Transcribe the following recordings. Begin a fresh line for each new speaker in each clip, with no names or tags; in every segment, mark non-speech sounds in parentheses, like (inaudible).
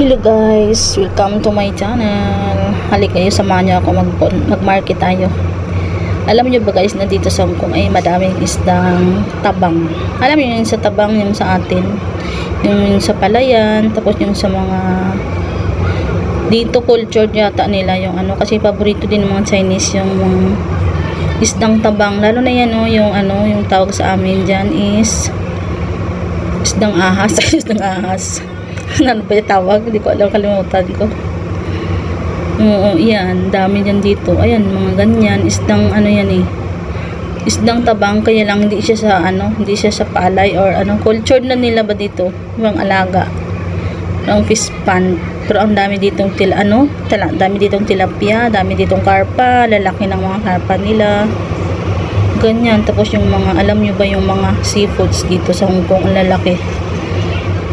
Hello guys, welcome to my channel. Halik kayo, samahan niyo ako mag mag-market tayo. Alam niyo ba guys na dito sa Hong Kong ay madaming isdang tabang. Alam niyo yung sa tabang yung sa atin, yung sa palayan, tapos yung sa mga dito culture yata nila yung ano kasi paborito din ng mga Chinese yung isdang tabang lalo na yan oh, yung ano yung tawag sa amin diyan is isdang ahas (laughs) isdang ahas (laughs) ano ba yung tawag? Hindi ko alam, kalimutan ko. Oo, yan. Dami dyan dito. Ayan, mga ganyan. Isdang, ano yan eh. Isdang tabang, kaya lang hindi siya sa, ano, hindi siya sa palay or ano. Cultured na nila ba dito? Yung alaga. Ang fish pan. Pero ang dami ditong til, ano, tala, dami ditong tilapia, dami ditong karpa, lalaki ng mga karpa nila. Ganyan. Tapos yung mga, alam nyo ba yung mga seafoods dito sa Hong Kong, ang lalaki.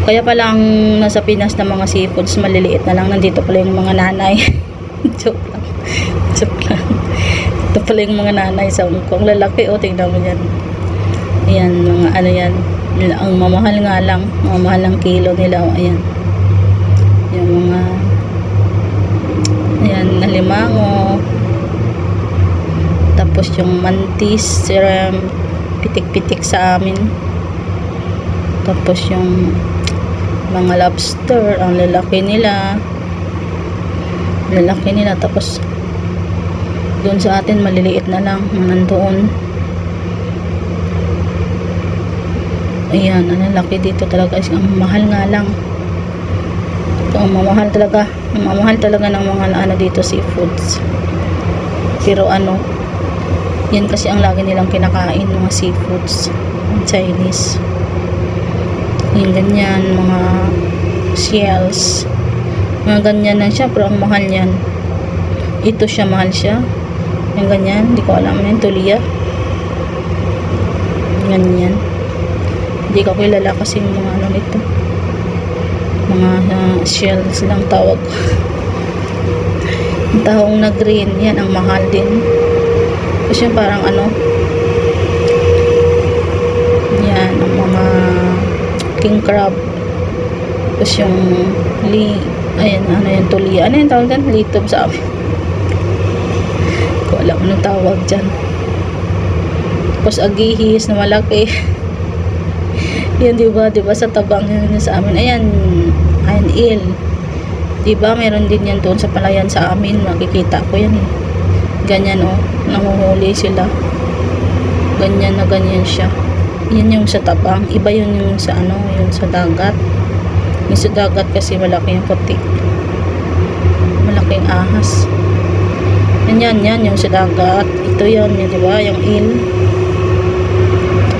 Kaya palang nasa Pinas na mga seafoods maliliit na lang. Nandito pala yung mga nanay. (laughs) Joke lang. Joke lang. Ito pala yung mga nanay sa Hong Kong. Lalaki o, tingnan mo yan. Ayan, mga ano yan. Ang mamahal nga lang. Mamahal ang kilo nila. O, ayan. Yung mga ayan, nalimango. Tapos yung mantis, um, pitik-pitik sa amin. Tapos yung mga lobster, ang lalaki nila. Lalaki nila. Tapos, doon sa atin, maliliit na lang. Nandoon. Ayan, ang lalaki dito talaga. is Ang mahal nga lang. Ito, ang mamahal talaga. Ang mamahal talaga ng mga ano dito, seafoods. Pero ano, yan kasi ang lagi nilang kinakain, mga seafoods. Chinese yung ganyan, mga shells. Mga ganyan lang siya, pero ang mahal yan ito siya, mahal siya. Yung ganyan, hindi ko alam yan, tuliya. Ganyan. Hindi ko kilala kasi mga ano nito. Mga uh, shells lang tawag. (laughs) Yung tahong na green, yan ang mahal din. Kasi parang ano yan, ang mga king crab. Tapos yung li ayan ano yung tuli ano yung tawag dyan? Litob sa amin. Hindi ko alam anong tawag dyan. Tapos agihis na malaki. (laughs) Yan diba diba sa tabang yun sa amin. Ayan ayan il. Diba meron din yan doon sa palayan sa amin. Makikita ko yan eh. Ganyan oh. Nanguhuli sila. Ganyan na ganyan siya yun yung sa tabang. Iba yun yung sa ano yung sa dagat. Yung sa dagat kasi malaki yung puti. Malaking ahas. Yan yan yan yung sa dagat. Ito yan yun diba yung il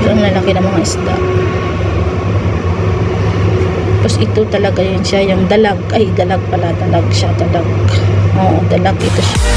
yung lalaki ng mga isda. Tapos ito talaga yun siya. Yung dalag. Ay dalag pala. Dalag siya. Dalag. Oo dalag. Ito siya